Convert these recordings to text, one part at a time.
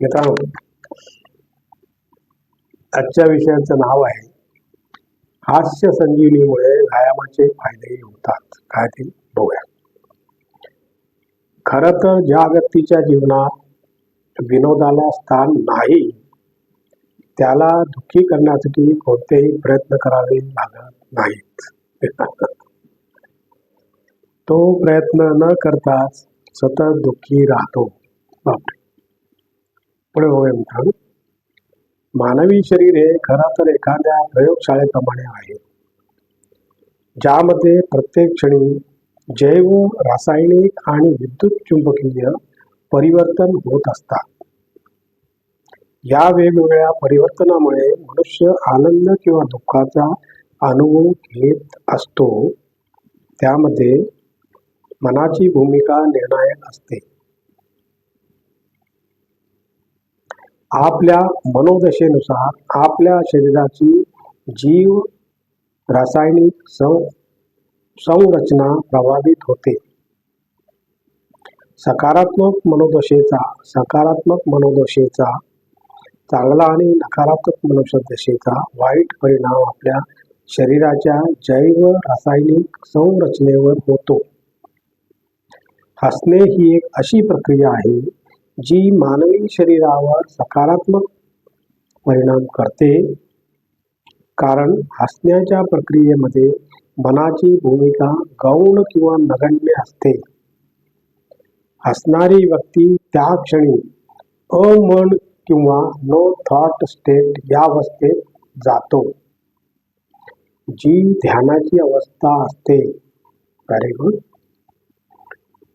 मित्रांनो आजच्या विषयाचं नाव आहे हास्य संजीवनीमुळे व्यायामाचे फायदेही होतात. काय ते बघूया. खर तर ज्या व्यक्तीच्या जीवनात विनोदाला स्थान नाही त्याला दुःखी करण्यासाठी कोणतेही प्रयत्न करावे लागत नाहीत. तो प्रयत्न न करताच सतत दुःखी राहतो. बापरे. पुढे बघूया मित्रांनो. मानवी शरीर हे खरं तर एखाद्या प्रयोगशाळेप्रमाणे आहे. ज्यामध्ये प्रत्येक क्षणी जैव रासायनिक आणि विद्युत चुंबकीय परिवर्तन होत असतात. या वेगवेगळ्या परिवर्तनामुळे मनुष्य आनंद किंवा दुःखाचा अनुभव घेत असतो. त्यामध्ये मनाची भूमिका निर्णायक असते. आपल्या मनोदशेनुसार आपल्या शरीराची जीव रासायनिक सं संरचना प्रभावित होते. सकारात्मक मनोदशेचा सकारात्मक मनोदशेचा चांगला आणि नकारात्मक मनोदशेचा वाईट परिणाम आपल्या शरीराच्या जैव रासायनिक संरचनेवर होतो. हसणे ही एक अशी प्रक्रिया आहे जी मानवी शरीरावर सकारात्मक परिणाम करते कारण हसण्याच्या प्रक्रियेमध्ये मनाची भूमिका गौण किंवा नगण्य असते. हसणारी व्यक्ती त्या क्षणी अमन किंवा नो थॉट स्टेट या अवस्थेत जातो. जी ध्यानाची अवस्था असते. व्हेरी गुड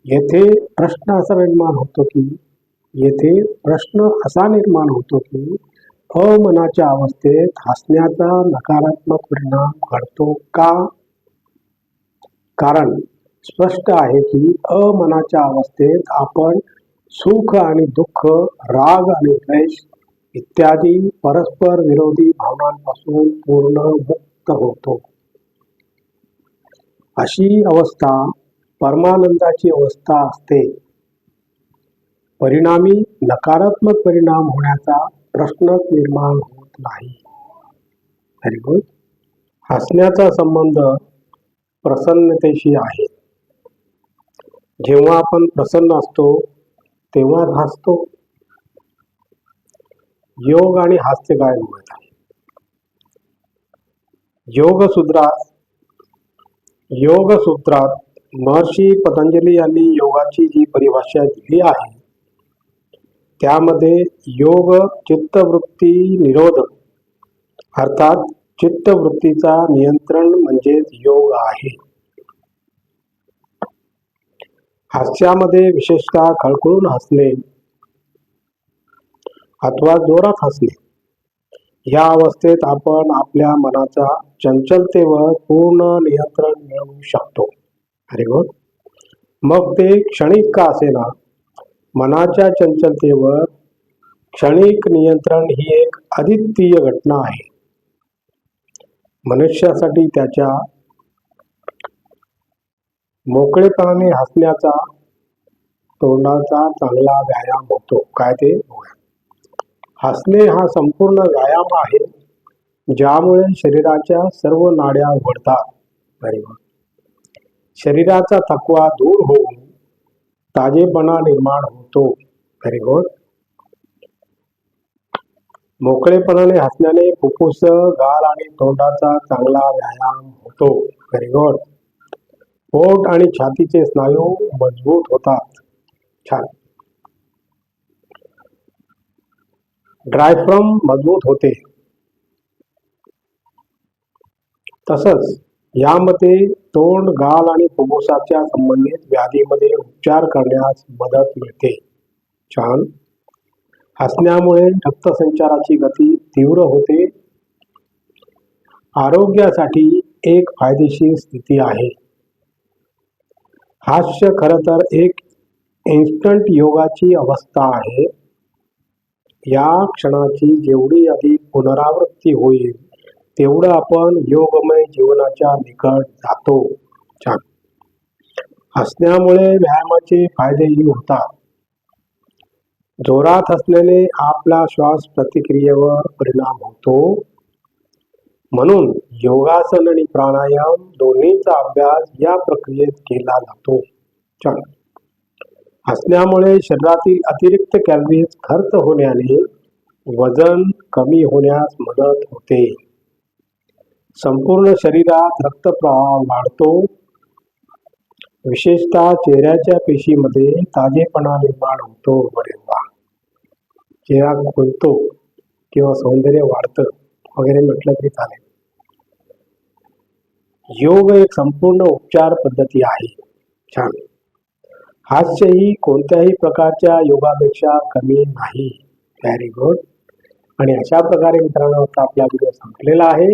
येथे प्रश्न असा निर्माण होतो की येथे प्रश्न असा निर्माण होतो की अमनाच्या अवस्थेत हसण्याचा नकारात्मक परिणाम घडतो का? कारण स्पष्ट आहे की अमनाच्या अवस्थेत आपण सुख आणि दुःख राग आणि द्वेष इत्यादी परस्पर विरोधी भावनांपासून पूर्ण मुक्त होतो. अशी अवस्था परमानंदाची अवस्था असते. परिणामी नकारात्मक परिणाम होण्याचा प्रश्नच निर्माण होत नाही. व्हेरी गुड हसण्याचा संबंध प्रसन्नतेशी आहे. जेव्हा आपण प्रसन्न असतो तेव्हा हसतो. योग आणि हास्य गायन म्हणत आहे. योगसूत्रात योगसूत्रात योग सूत्रात महर्षी पतंजली यांनी योगाची जी परिभाषा दिली आहे त्यामध्ये योग चित्तवृत्ती निरोध अर्थात चित्तवृत्तीचा नियंत्रण म्हणजेच योग आहे. हास्यामध्ये विशेषतः खळखळून हसणे अथवा जोरात हसणे. या अवस्थेत आपण आपल्या मनाचा चंचलतेवर पूर्ण नियंत्रण मिळवू शकतो. अरे मग ते क्षणिक का असेना? मनाच्या चंचलतेवर क्षणिक नियंत्रण ही एक अद्वितीय घटना आहे. मनुष्यासाठी त्याच्या मोकळेपणाने हसण्याचा तोंडाचा चांगला व्यायाम होतो. काय ते? बघूया. हसणे हा संपूर्ण व्यायाम आहे ज्यामुळे शरीराच्या सर्व नाड्या उघडतात. शरीराचा थकवा दूर होऊन ताजेपणा निर्माण होतो. व्हेरी गुड मोकळेपणाने हसण्याने फुफ्फुस गाल आणि तोंडाचा चांगला व्यायाम होतो. व्हेरी गुड पोट आणि छातीचे स्नायू मजबूत होतात. छान. ड्रायफ्रम मजबूत होते. तसंच यामध्ये तोंड गाल आणि फुफ्फुसाच्या संबंधित व्याधीमध्ये उपचार करण्यास मदत मिळते. छान. हसण्यामुळे रक्तसंचाराची गती तीव्र होते. आरोग्यासाठी एक फायदेशीर स्थिती आहे. हास्य खरं तर एक इन्स्टंट योगाची अवस्था आहे. या क्षणाची जेवढी अधिक पुनरावृत्ती होईल तेवढं आपण योगमय जीवनाच्या निकट जातो. छान. हसण्यामुळे व्यायामाचे फायदेही होतात. जोरात हसण्याने आपला श्वास प्रतिक्रियेवर परिणाम होतो. म्हणून योगासन आणि प्राणायाम दोन्हीचा अभ्यास या प्रक्रियेत केला जातो. छान. हसण्यामुळे शरीरातील अतिरिक्त कॅलरीज खर्च होण्याने वजन कमी होण्यास मदत होते. संपूर्ण शरीरात रक्तप्रवाह वाढतो. विशेषतः चेहऱ्याच्या पेशीमध्ये ताजेपणा निर्माण होतो. बरे वा! चेहरा खुलतो किंवा सौंदर्य वाढतं वगैरे म्हटलं तरी चालेल. योग एक संपूर्ण उपचार पद्धती आहे. छान. हास्य ही कोणत्याही प्रकारच्या योगापेक्षा कमी नाही. व्हेरी गुड आणि अशा प्रकारे मित्रांनो आता आपला व्हिडिओ संपलेला आहे.